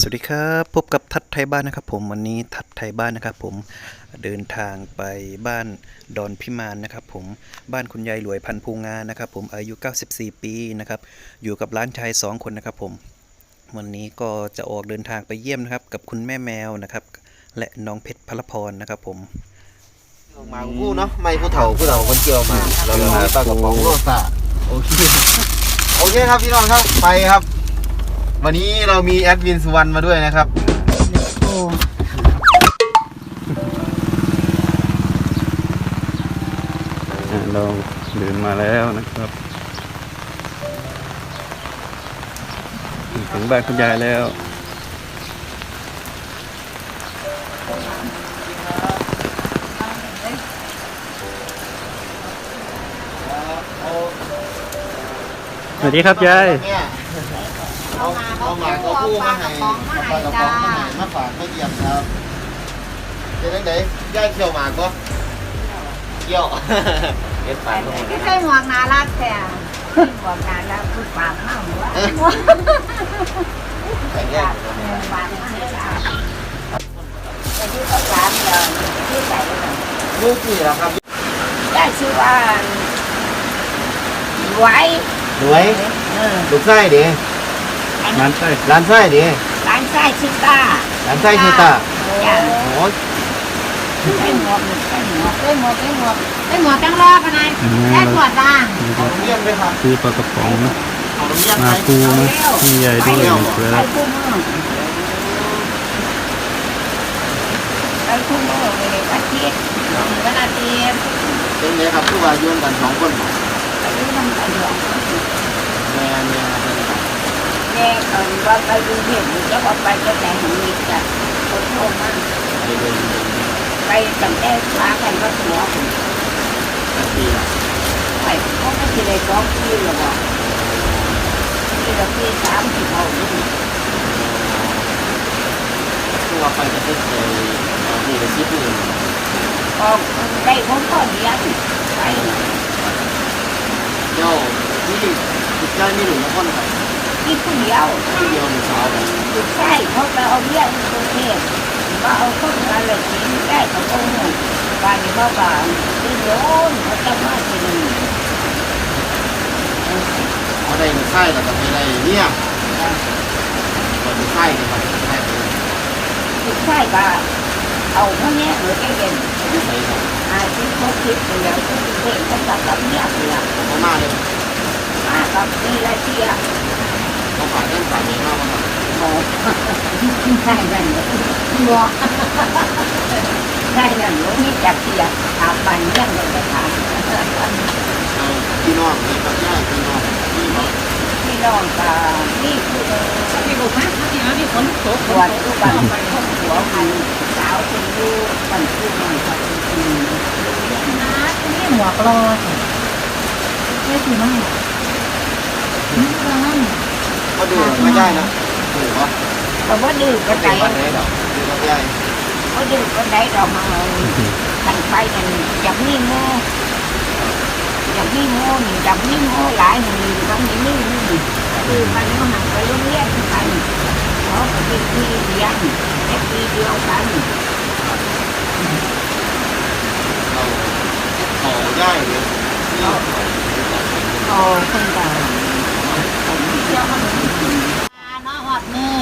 สวัสดีครับพบกับทัดไทยบ้านนะครับ ผมวันนี้ทัดไทยบ้านนะครับ ผมเดินทางไปบ้านดอนพิมานนะครับ ผมบ้านคุณยายหลวยพันธุ์ภูงานะครับ ผมอายุ 94 ปีนะครับอยู่กับร้านชายสองคนนะครับ ผมวันนี้ก็จะออกเดินทางไปเยี่ยมนะครับ กับคุณแม่แมวนะครับ และน้องเพชรพลพรนะครับ ผมหมาผู้เนาะไม่ผู้เฒ่าผู้เฒ่าคนเกี่ยวมาเราเลยปลากระป๋องโรซ่าโอเคโอเคครับพี่น้องครับไปครับ วันนี้เรามีแอดวินสุวรรณมาด้วยนะครับอะเราเดินมาแล้วนะครับถึงบ้านคุณยายแล้วสวัสดีครับยาย เนี่ยเอาเอาหมาก็ผู้มาให้เอาปลากระป๋องมาให้มาฝากไม่เยี่ยมครับเดี๋ยวไหนย่าเขียวหมาก็เขี่ยวเอ็ดปากก็หมดไม่ใช่หมวกนารักแต่หมวกนารักคือปากมากหัวแต่แยกปากมากจ้าแต่ที่เขาถามเราที่ใส่เลยลูกนี่เหรอครับได้ชื่อว่าไว้รวยลูกไส้ดิ ร้านใช่ร้านไส้ดิร้านไส้ชิต้าร้านไส้ชีตาจ้าโอ้ยไส้หมวกไส้หมวกไส้หมวกไส้หมวกไส้หมวกตั้งรอบอะไรแค่ตรวจบ้างนี่เอาก็น้ำเยี่ยมด้วยครับคือปลากระป๋องนะเอาน้ำเยี่ยมมาไปปูนะมีใหญ่ด้วยนะคไปรับคู่มือไปคู่มือเลยอาทิตย์วันอาทิตย์เป็นไงครับผู้ว่าโยนกันสองคนไปดูน้ำกันหรอกแม่แม่ ครับแม่เอิญว่าไปดูเห็นจะว่าไปจะแต่งหนี้จ้ะคนโทรมาไปเดินไปตั้งแต่ฟ้ากันก็หัวผมไปเขาไม่ได้สองปีหรอกว่ะปีละปีสามสิบเอาอยู่ผู้ว่าไปจะเป็นเลยมีกระซิบหนึ่งออกได้ผมก็เรียนไปเจ้าที่ติดใจมีหนึ่งคนครับที่ผู้เดียวที่เดียวหนึ่งสาวครับอยู่ใช่เขาไปเอาเบี้ยในกรุงเทพว่าเอาคนมาเลยกินได้เขาโอ้โหบ้านนี้เขาบ้านที่โยนเขาจะมาที่นี่เขาได้ไส้แล้วก็ไม่ได้เนี่ยคนไส้เนี่ยครับไส้ไปอยู่ใช่บ้านเอาพวกนี้หรือแกเย็นที่ใส่ครับอาชีพเขาคิดไปแล้วที่เด็กเขาตัดกับเนี่ยไปละเขามาเลยมากับนี่ละเที่ย เขาฝากเงินฝากเงินมากครับโอ้ใช่นั่นเลยหัวใช่นั่นเลยนี่จับเที่ยถาบันเรื่องเลยถามเอาพี่น้องนี่ครับย่ายพี่น้องพี่น้องพี่น้องกับนี่คือมีบุกไหมที่นั่นมีฝนตกหัวทุกวันคนหัวพันสาวเป็นลูกกันคู่มันกับอืมนะนี่หมวกรอไม่ถือมากนี่ร้าน เขาดูไม่ได้นะถูกปะแต่ว่าดื้อก็เป็นได้วันไหนดอกดูกับย่ายเขาดื้อก็ได้ดอกมาขันไฟกันจากนี่โม่จากนี่โม่นี่จากนี่โม่หลายนี่มันนี่นี่นี่คือมันก็หันไปโรงเรียนกันเขาก็เป็นพี่เลี้ยงแต่ปีเดียวกันเราต่อย่ายเลยนี่โอ้คนต่างเจ้ามั น้าหอดมือ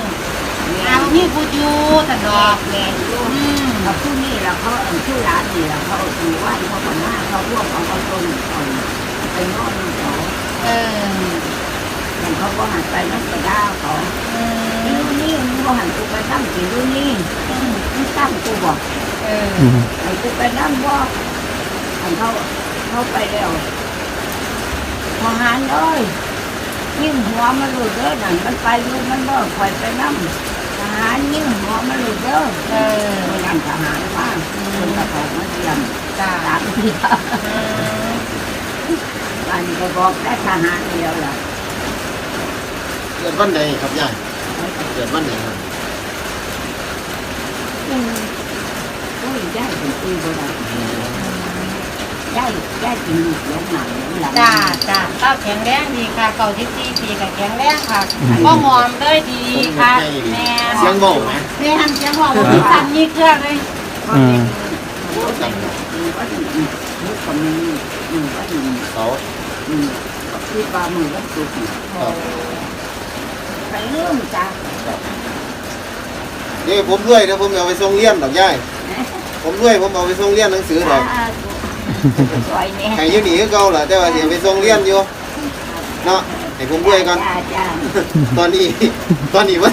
อาพี่กูยูแต่ดอกแม่ลูกเขาผู้นี่แล้วเขาเอาชื่อร้านนี่แล้วเขาถือว่าเขาคนหน้าเขาร่วมของเขาตรงเขาไปนอนเขาเออแต่เขาก็หันไปนั่งไปด่าเขาเอนี่นี่มึงก็หันกูไปตั้งกี่รุ่นนี่มึงตั้งกูบอกเออไอ้กูไปนั่งบอกอันเขาเขาไปแล้วทหารเอ้ย ยิ่งหัวมันหลุดเด้อหนั่นมันไปอยู่มันบ่คอยไปนั่งทหารยิ่งหัวมันหลุดเด้อเออไปนั่งทหารว่าคนกระบอกมาเตรียมจ้าสามทียวอันนี้ก็บอกได้ทหารเดียวล่ะเกิดวันไหนครับยายเกิดวันไหนครับอืมก็ได้ถึงปีโบ่ได้เย่ายย่ายกินเลี้ยงหนังเลี้ยงหลังจ้าจ้าเต้าแข็งแรงดีค่ะเก่าที่สี่ปีกับแข็งแรงค่ะก็หอมเลยดีค่ะแม่เสียงโง่ไหมแม่ทำเสียงหอมมีสันมีเครื่องเลยอืมมือก็ดีมือก็มีมือก็ดีเขาอืมก็คือว่ามือก็สุกครับไปเริ่มจ้านี่ผมด้วยนะผมเอาไปส่งเรียนดอกย่ายผมด้วยผมเอาไปส่งเรียนหนังสือดอก สวยเนี่ยให้อยู่นี่คือเก่าล่ะแต่ว่าสิเอาไปส่งเรียนอยู่เนาะให้ผมด้วยก่อน จ้าจ้าตอนนี้ ตอนนี้ว่า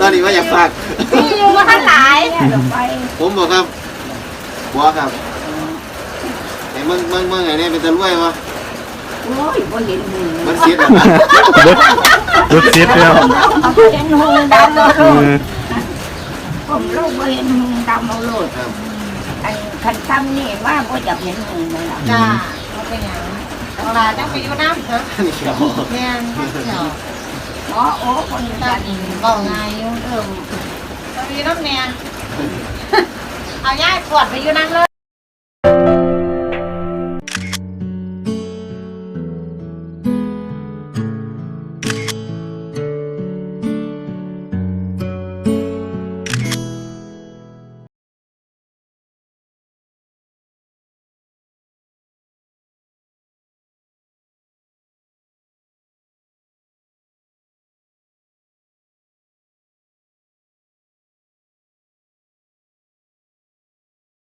ตอนนี้ว่าอยากฝาก มีอยู่ว่าหลายเนี่ยเราไปผมบอกครับหัวครับไอ้มึงมึงมึงไงเนี่ยเป็นตะลุ่ยวะโอ้ยพอเห็นมือมันเสียดอกนะรถรถติดแล้วเห็นหูดำเอาโลเอดอผมลูกพอเห็นหูดำเอาโลดครับ อันคันซ้ำนี่ว่าพอจะเห็นหูเลยล่ะจ้าเขาเป็นอย่างตลาดจังไปอยู่น้ำเถอะนี่เขียวแม่นเนาะอ๋อโอ้คนตาจันดีก็ง่ายอยู่เออตอนนี้น้ำแนนเอาย่ายขวดไปอยู่น้ำเลย